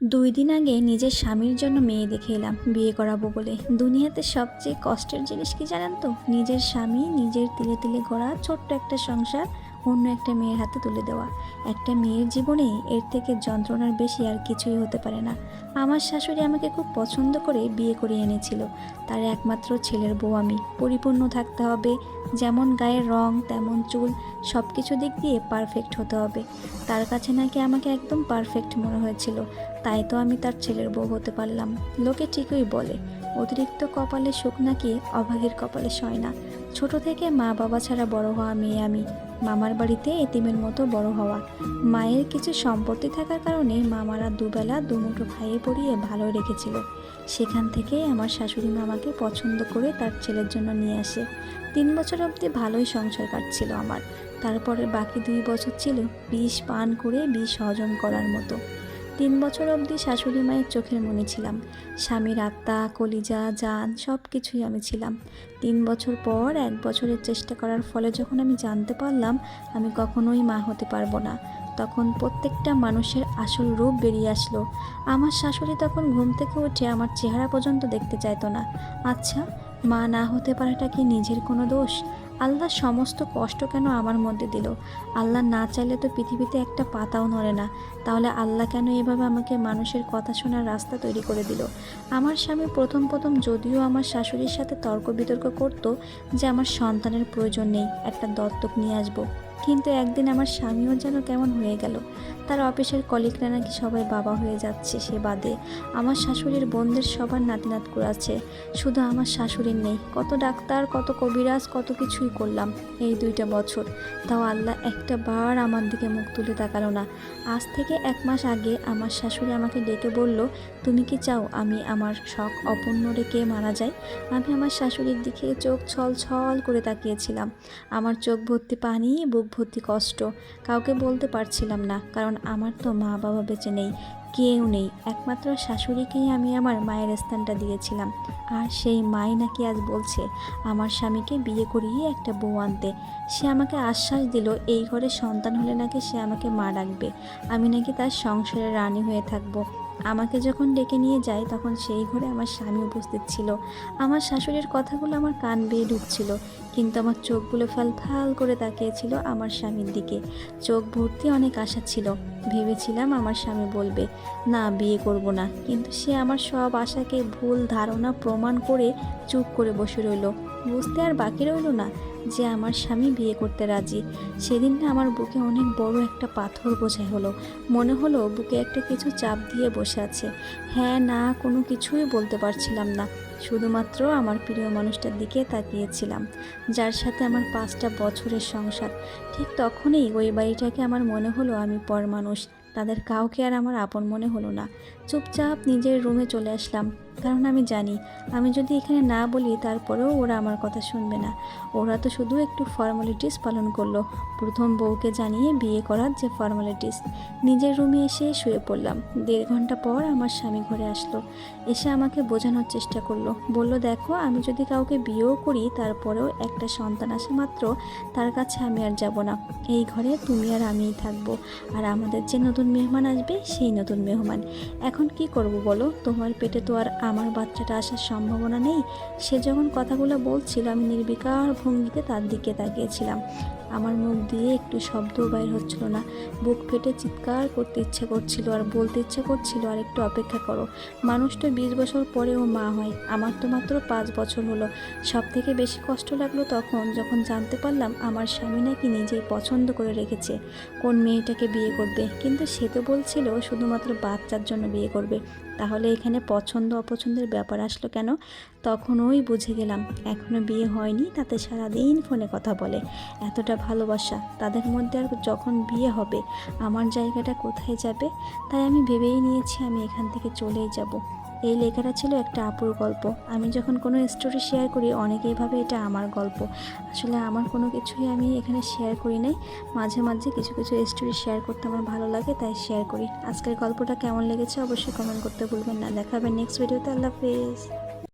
দুই দিন আগে নিজের স্বামীর জন্য মেয়ে দেখে এলাম, বিয়ে করাবো বলে। দুনিয়াতে সবচেয়ে কষ্টের জিনিস কি জানেন তো? নিজের স্বামী নিজের তিলে তিলে গড়া ছোট্ট একটা সংসার অন্য একটা মেয়ের হাতে তুলে দেওয়া। একটা মেয়ের জীবনে এর থেকে যন্ত্রণার বেশি আর কিছুই হতে পারে না। আমার শাশুড়ি আমাকে খুব পছন্দ করে বিয়ে করে এনেছিল। তার একমাত্র ছেলের বউ আমি। পরিপূর্ণ থাকতে হবে। যেমন গায়ের রং, তেমন চুল সব কিছু দিক দিয়ে পারফেক্ট হতে হবে। তার কাছে নাকি আমাকে একদম পারফেক্ট মনে হয়েছিল। তাই তো আমি তার ছেলের বউ হতে পারলাম। লোকে ঠিকই বলে, অতিরিক্ত কপালে সুখ নাকি অভাগীর কপালে সয় না। ছোট থেকে মা বাবা ছাড়া বড় হওয়া মেয়ে আমি, মামার বাড়িতে এতিমের মতো বড় হওয়া। মায়ের কিছু সম্পত্তি থাকার কারণে মামারা দুবেলা দুমুঠো খাইয়ে পড়িয়ে ভালো রেখেছিল। সেখান থেকেই আমার শাশুড়ি মামাকে পছন্দ করে তার ছেলের জন্য নিয়ে আসে। তিন বছর অবধি ভালোই সংসার কাটছিল আমার। তারপরে বাকি দুই বছর ছিল বিষ পান করে বিষ হজম করার মতো। তিন বছর অবধি শাশুড়ি মায়ের চোখের মনে ছিলাম। স্বামীর আত্মা, কলিজা, জান সব কিছুই আমি ছিলাম। তিন বছর পর এক বছরের চেষ্টা করার ফলে যখন আমি জানতে পারলাম, আমি কখনোই মা হতে পারব না। তখন প্রত্যেকটা মানুষের আসল রূপ বেরিয়ে আসলো। আমার শাশুড়ি তখন ঘুম থেকে উঠে আমার চেহারা পর্যন্ত দেখতে চাইতো না। আচ্ছা মা না হতে পারাটা কি নিজের কোনো দোষ? আল্লাহ সমস্ত কষ্ট কেন আমার মধ্যে দিল? আল্লাহ না চাইলে তো পৃথিবীতে একটা পাতাও নড়ে না। তাহলে আল্লাহ কেন এভাবে আমাকে মানুষের কথা শোনার রাস্তা তৈরি করে দিল? আমার স্বামী প্রথম প্রথম যদিও আমার শাশুড়ির সাথে তর্ক বিতর্ক করত যে আমার সন্তানের প্রয়োজন নেই, একটা দত্তক নিয়ে আসব। কিন্তু একদিন আমার স্বামীও যেন কেমন হয়ে গেল। তার অফিসের কলিগরা নাকি সবাই বাবা হয়ে যাচ্ছে সে বাদে। আমার শাশুড়ির বোনদের সবার নাতি নাত করাচ্ছে শুধু আমার শাশুড়ির নেই। কত ডাক্তার, কত কবিরাজ, কত কিছুই করলাম এই দুইটা বছর। তাও আল্লাহ একটা বার আমার দিকে মুখ তুলে তাকালো না। আজ থেকে এক মাস আগে আমার শাশুড়ি আমাকে ডেকে বলল, তুমি কি চাও আমি আমার শখ অপূর্ণ রেখে মারা যাই? আমি আমার শাশুড়ির দিকে চোখ ছল ছল করে তাকিয়েছিলাম। আমার চোখ ভর্তি পানি, বুক ভর্তি কষ্ট। কাউকে বলতে পারছিলাম না, কারণ আমার তো মা বাবা বেঁচে নেই, কেউ নেই। একমাত্র শাশুড়িকেই আমি আমার মায়ের স্থানটা দিয়েছিলাম। আর সেই মাই নাকি আজ বলছে, আমার স্বামীকে বিয়ে করিয়ে একটা বউ আনতে। সে আমাকে আশ্বাস দিল, এই ঘরে সন্তান হলে নাকি সে আমাকে মা ডাকবে। আমি নাকি তার সংসারে রানী হয়ে থাকব। আমাকে যখন ডেকে নিয়ে যায়, তখন সেই ঘরে আমার স্বামী উপস্থিত ছিল। আমার শাশুড়ির কথাগুলো আমার কান বেয়ে ঢুকছিল, কিন্তু আমার চোখগুলো ফাল ফাল করে তাকিয়েছিল আমার স্বামীর দিকে। চোখ ভর্তি অনেক আশা ছিল। ভেবেছিলাম আমার স্বামী বলবে, না, বিয়ে করব না। কিন্তু সে আমার সব আশাকে ভুল ধারণা প্রমাণ করে চুপ করে বসে রইল। বুঝতে আর বাকি রইল না। যে আমার স্বামী বিয়ে করতে রাজি। সেদিন না আমার বুকে অনেক বড় একটা পাথর বোঝাই হলো। মনে হলো বুকে একটা কিছু চাপ দিয়ে বসে আছে। হ্যাঁ না, কোনো কিছুই বলতে পারছিলাম না। শুধুমাত্র আমার প্রিয় মানুষটার দিকে তাকিয়েছিলাম, যার সাথে আমার পাঁচটা বছরের সংসার। ঠিক তখনই ওই বাড়িটাকে আমার মনে হলো আমি পর মানুষ তাদের কাউকে আর আমার আপন মনে হলো না। চুপচাপ নিজের রুমে চলে আসলাম। কারণ আমি জানি, আমি যদি এখানে না বলি তারপরেও ওরা আমার কথা শুনবে না। ওরা তো শুধু একটু ফর্মালিটিস পালন করল। প্রথম বউকে জানিয়ে বিয়ে করার যে ফর্মালিটিস নিজের রুমে এসে শুয়ে পড়লাম। দেড় ঘণ্টা পর আমার স্বামী ঘরে আসলো। এসে আমাকে বোঝানোর চেষ্টা করল। বলল, দেখো, আমি যদি কাউকে বিয়েও করি, তারপরেও একটা সন্তান আসে মাত্র, তার কাছে আমি আর যাব না। এই ঘরে তুমি আর আমিই থাকব। আর আমাদের যে নতুন মেহমান আসবে, সেই নতুন মেহমান। এখন কি করব বলো? তোমার পেটে তো আর আমার বাচ্চাটা আসার সম্ভাবনা নেই। সে যখন কথাগুলো বলছিল, আমি নির্বিকার ভঙ্গিতে তার দিকে তাকিয়েছিলাম। আমার মুখ দিয়ে একটু শব্দও বাইর হচ্ছিল না। বুক ফেটে চিৎকার করতে ইচ্ছে করছিল আর বলতে ইচ্ছে করছিল, আর একটু অপেক্ষা করো। মানুষ তো বিশ বছর পরেও মা হয়। আমার তো মাত্র পাঁচ বছর হলো। সব থেকে বেশি কষ্ট লাগল তখন যখন জানতে পারলাম, আমার স্বামী নাকি নিজেই পছন্দ করে রেখেছে। কোন মেয়েটাকে বিয়ে করবে? কিন্তু সে তো বলছিল, শুধুমাত্র বাচ্চার জন্য বিয়ে করবে। তাহলে এখানে পছন্দ অপছন্দের ব্যাপার আসলো কেন? তখন ওই বুঝে গেলাম এখনও বিয়ে হয়নি, তাতে সারাদিন ফোনে কথা বলে। এতটা ভালোবাসা, তাদের মধ্যে আর যখন বিয়ে হবে, আমার জায়গাটা কোথায় যাবে? তাই আমি ভেবেই নিয়েছি আমি এখান থেকে চলেই যাব। এই লেখাটা ছিল একটা আপুর গল্প। আমি যখন কোনো স্টোরি শেয়ার করি, অনেকেই ভাবে এটা আমার গল্প। আসলে আমার কোনো কিছুই আমি এখানে শেয়ার করি নাই। মাঝে মাঝে কিছু কিছু স্টোরি শেয়ার করতে আমার ভালো লাগে, তাই শেয়ার করি। আজকের গল্পটা কেমন লেগেছে অবশ্যই কমেন্ট করতে ভুলবেন না। দেখাবেন নেক্সট ভিডিওতে আল্লাহ হাফেজ।